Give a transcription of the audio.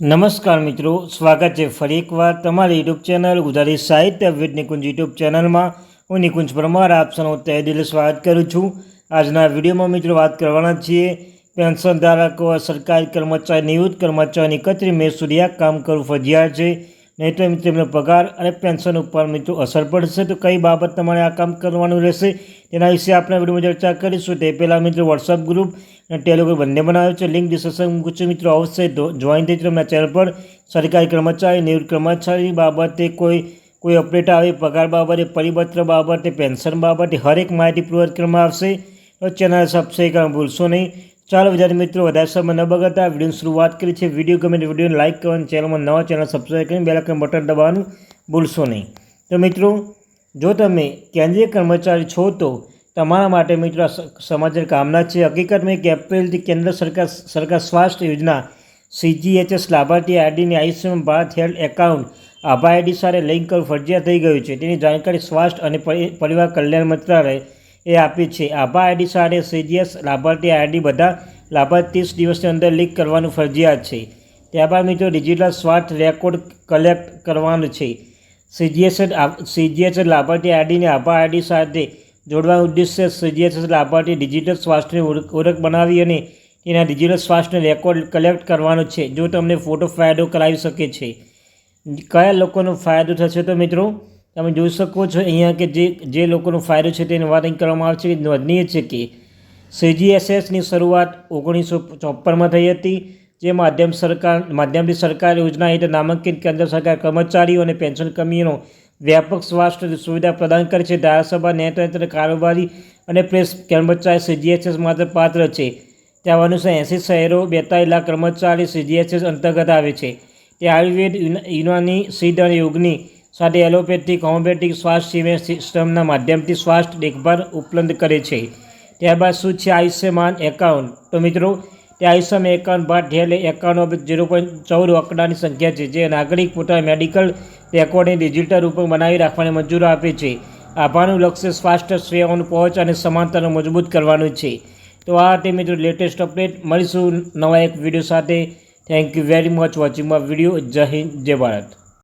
નમસ્કાર મિત્રો, સ્વાગત છે ફરી એકવાર તમારી યુટ્યુબ ચેનલ ગુજરાતી સાહિત્ય વિદ નિકુંજ યુટ્યુબ ચેનલમાં. હું નિકુંજ પરમાર, આપ સૌનું તહે દિલ સ્વાગત કરું છું. આજના વિડીયોમાં મિત્રો વાત કરવાના છીએ, પેન્શન ધારકો, સરકારી કર્મચારી, નિવૃત્ત કર્મચારીની એકત્રીસ મેં સુધી આ કામ કરવું ફરજિયાત છે. નહીં તો તેમનો પગાર અને પેન્શન ઉપર મિત્રો અસર પડશે. તો કઈ બાબત તમારે આ કામ કરવાનું રહેશે તેના વિશે આપણે વિડીયોમાં ચર્ચા કરીશું. તે પહેલાં મિત્રો વોટ્સઅપ ગ્રુપ અને ટેલિગ્રુપ બંને બનાવ્યો છે. લિંક ડિસ્કશન મૂકું છું મિત્રો. અવશ્ય જોઈન થઈ તમને ચેનલ પર. સરકારી કર્મચારી, નિવૃત્ત કર્મચારી બાબતે કોઈ કોઈ અપડેટ આવે, પગાર બાબતે, પરિપત્ર બાબતે, પેન્શન બાબતે હરેક માહિતી પ્રોવાઈડ કરવામાં આવશે. તો ચેનલ સબસ્ક્રાઈબ કરવાનું ભૂલશો નહીં. ચાલો વિદ્યાર્થી મિત્રો, વધારે સમય ન બગાડતા વિડીયોની શરૂઆત કરી છે. વીડિયો ગમે તો વિડીયોને લાઇક કરવાનું ચેનલમાં નવા ચેનલ સબસ્ક્રાઈબ કરીને બેલ આઇકન બટન દબાવવાનું ભૂલશો નહીં. તો મિત્રો, જો તમે કેન્દ્રીય કર્મચારી છો તો તમારા માટે મિત્રો સમાચાર કામના છે. હકીકતમાં એક એપ્રિલથી કેન્દ્ર સરકાર સરકાર સ્વાસ્થ્ય યોજના સીજીએચએસ લાભાર્થી આઈડીની Ayushman Bharat health account Abha ID સાથે લિંક કરવું ફરજિયાત થઈ ગયું છે. તેની જાણકારી સ્વાસ્થ્ય અને પરી- પરિવાર કલ્યાણ મંત્રાલય એ આપી છે. આભા આઈડી સાથે સીજીએસ, લાભાર્થી આઈડી બધા લાભાર્થી ત્રીસ દિવસની અંદર લીક કરવાનું ફરજિયાત છે. ત્યારબાદ મિત્રો, ડિજિટલ સ્વાર્થ રેકોર્ડ કલેક્ટ કરવાનું છે. સીજીએસ સીજીએસ લાભાર્થી આઈડીને આભા આઈડી સાથે જોડવાનો ઉદ્દેશ્ય સીજીએસ લાભાર્થી ડિજિટલ સ્વાસ્થ્યની ઓળખ બનાવી અને તેના ડિજિટલ સ્વાસ્થ્ય રેકોર્ડ કલેક્ટ કરવાનો છે. જો તમને ફોટો ફાયદો કરાવી શકે છે. કયા લોકોનો ફાયદો થશે તો મિત્રો તમે જોઈ શકો છો અહીંયા કે જે જે લોકોનો ફાયદો છે તેની વાત અહીં કરવામાં આવે છે કે નોંધનીય છે કે સીજીએસએસની શરૂઆત ઓગણીસો ચોપનમાં થઈ હતી, જે માધ્યમ સરકાર, માધ્યમથી સરકાર યોજના હેઠળ નામાંકિત કેન્દ્ર સરકાર કર્મચારીઓ અને પેન્શન કમીનો વ્યાપક સ્વાસ્થ્ય સુવિધા પ્રદાન કરે છે. ધારાસભા ન્યાયતંત્ર કારોબારી અને પ્રેસ કર્મચારી સીજીએચએસ માત્ર પાત્ર છે. ત્યાં અનુસાર એંસી શહેરો, બેતાલીસ લાખ કર્મચારી સીજીએચએસ અંતર્ગત આવે છે. તે આયુર્વેદ યુનાની સિદ્ધ અને યોગની સાથે એલોપેથિક, હોમિયોપેથિક સ્વાસ્થ્ય સિસ્ટમના માધ્યમથી સ્વાસ્થ્ય દેખભાળ ઉપલબ્ધ કરે છે. ત્યારબાદ શું છે આયુષ્યમાન એકાઉન્ટ તો મિત્રો, તે આયુષ્યમાન એકાઉન્ટ બાદ ઢેલ એકાઉન્ટ ઝીરો પોઈન્ટ ચૌદ આંકડાની સંખ્યા છે, જે નાગરિક પોતાના મેડિકલ રેકોર્ડને ડિજિટલ રૂપે બનાવી રાખવાની મંજૂરી આપે છે. આભારનું લક્ષ્ય સ્વાસ્થ્ય સેવાઓનું પહોંચ અને સમાનતાને મજબૂત કરવાનું છે. તો આ તે મિત્રો લેટેસ્ટ અપડેટ. મળીશું નવા એક વીડિયો સાથે. Thank you very much watching my video જય હિન્દ, જય ભારત.